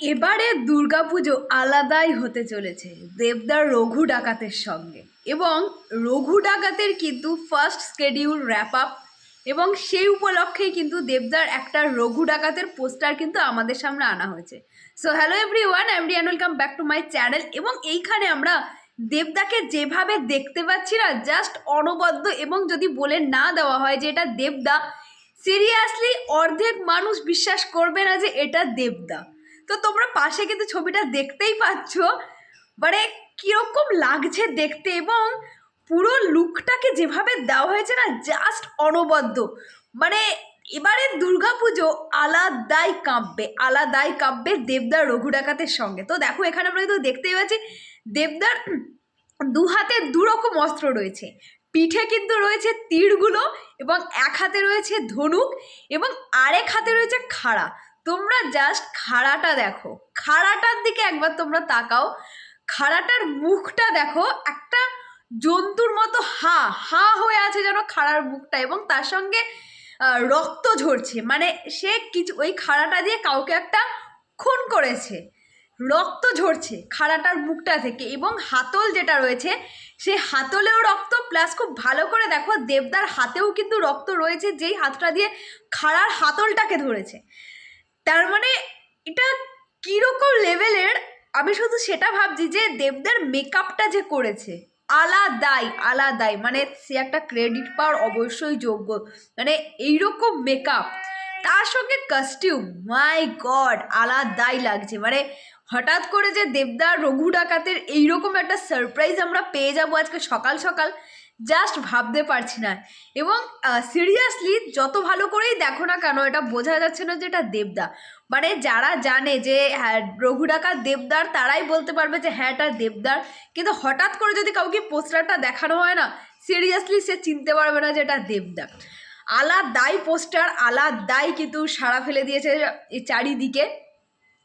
এবারে দুর্গাপুজো আলাদাই হতে চলেছে, দেবদার রঘু ডাকাতের সঙ্গে। এবং রঘু ডাকাতের কিন্তু ফার্স্ট স্কেডিউল র্যাপ আপ এবং সেই উপলক্ষেই কিন্তু দেবদার একটা রঘু ডাকাতের পোস্টার কিন্তু আমাদের সামনে আনা হয়েছে। So hello everyone MD and welcome back to my channel এবং এইখানে আমরা দেবদাকে যেভাবে দেখতে পাচ্ছি না জাস্ট অনবদ্য এবং যদি বলে না দেওয়া হয় যে এটা দেবদা সিরিয়াসলি অর্ধেক মানুষ বিশ্বাস করবে না যে এটা দেবদা। তো তোমরা পাশে কিন্তু ছবিটা দেখতেই পাচ্ছ। মানে কীরকম লাগছে দেখতে এবং পুরো লুকটাকে যেভাবে দেওয়া হয়েছে না জাস্ট অনবদ্য। মানে এবারে দুর্গাপুজো আলাদাই কাঁপবে আলাদাই কাঁপবে দেবদার রঘু ডাকাতের সঙ্গে। তো দেখো এখানে আমরা কিন্তু দেখতেই পাচ্ছি, দেবদার দু হাতে দু রকম অস্ত্র রয়েছে। পিঠে কিন্তু রয়েছে তীরগুলো এবং এক হাতে রয়েছে ধনুক এবং আরেক হাতে রয়েছে খাড়া। তোমরা জাস্ট খাড়াটা দেখো। খাড়াটার দিকে একবার তোমরা তাকাও। খাড়াটার মুখটা দেখো, একটা জন্তুর মতো হা হা হয়ে আছে যেন খাড়ার মুখটা এবং তার সঙ্গে রক্ত ঝরছে। মানে সে কিছু, ওই খাড়াটা দিয়ে কাউকে একটা খুন করেছে। রক্ত ঝরছে খাড়াটার মুখটা থেকে এবং হাতল যেটা রয়েছে, সে হাতলেও রক্ত প্লাস খুব ভালো করে দেখো, দেবদার হাতেও কিন্তু রক্ত রয়েছে, যেই হাতটা দিয়ে খাড়ার হাতলটাকে ধরেছে। তার মানে এটা কীরকম লেভেলের? আমি শুধু সেটা ভাবছি যে দেবদার মেকআপটা যে করেছে, আলাদাই আলাদাই। মানে সে একটা ক্রেডিট পাওয়ার অবশ্যই যোগ্য। মানে এইরকম মেকআপ তার সঙ্গে কাস্টিউম মাই গড আলাদাই লাগছে। মানে হঠাৎ করে যে দেবদার রঘু ডাকাতের এইরকম একটা সারপ্রাইজ আমরা পেয়ে যাব আজকে সকাল সকাল। জাস্ট ভাবতে পারছি না। এবং সিরিয়াসলি যত ভালো করেই দেখো না কেন, এটা বোঝা যাচ্ছে না যে এটা দেবদা। মানে যারা জানে যে হ্যাঁ রঘু ডাকাত দেবদার, তারাই বলতে পারবে যে হ্যাঁ এটা দেবদার। কিন্তু হঠাৎ করে যদি কাউকে পোস্টারটা দেখানো হয় না সিরিয়াসলি সে চিনতে পারবে না যে এটা দেবদা। আলাদাই পোস্টার, আলাদাই কিন্তু সাড়া ফেলে দিয়েছে চারিদিকে।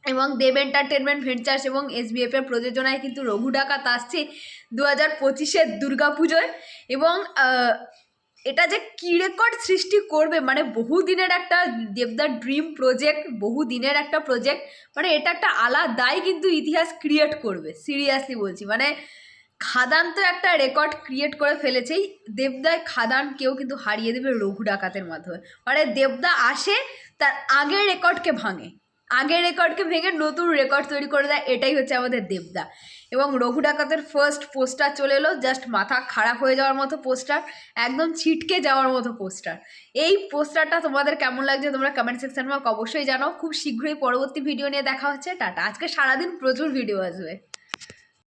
এবং দেব এন্টারটেনমেন্ট ভেঞ্চার্স এবং এসবিএফ এর প্রযোজনায় কিন্তু রঘু ডাকাত আসছে দু হাজার পঁচিশের দুর্গাপুজোয় এবং এটা যে কী রেকর্ড সৃষ্টি করবে? মানে বহুদিনের একটা দেবদার ড্রিম প্রজেক্ট বহু দিনের একটা প্রজেক্ট মানে এটা একটা আলাদাই কিন্তু ইতিহাস ক্রিয়েট করবে সিরিয়াসলি বলছি। মানে খাদান তো একটা রেকর্ড ক্রিয়েট করে ফেলেছেই দেবদায় খাদান কেউ কিন্তু হারিয়ে দেবে রঘু ডাকাতের মাধ্যমে। মানে দেবদা আসে, তার আগের রেকর্ডকে ভাঙে। আগের রেকর্ডকে ভেঙে নতুন রেকর্ড তৈরি করে দেয়, এটাই হচ্ছে আমাদের দেবদা। এবং রঘু ডাকাতের ফার্স্ট পোস্টার চলে এলো জাস্ট মাথা খারাপ হয়ে যাওয়ার মতো পোস্টার একদম ছিটকে যাওয়ার মতো পোস্টার এই পোস্টারটা তোমাদের কেমন লাগছে তোমরা কমেন্ট সেকশন অবশ্যই জানাও। খুব শীঘ্রই পরবর্তী ভিডিও নিয়ে দেখা হচ্ছে। টাটা। আজকে সারাদিন প্রচুর ভিডিও আসবে।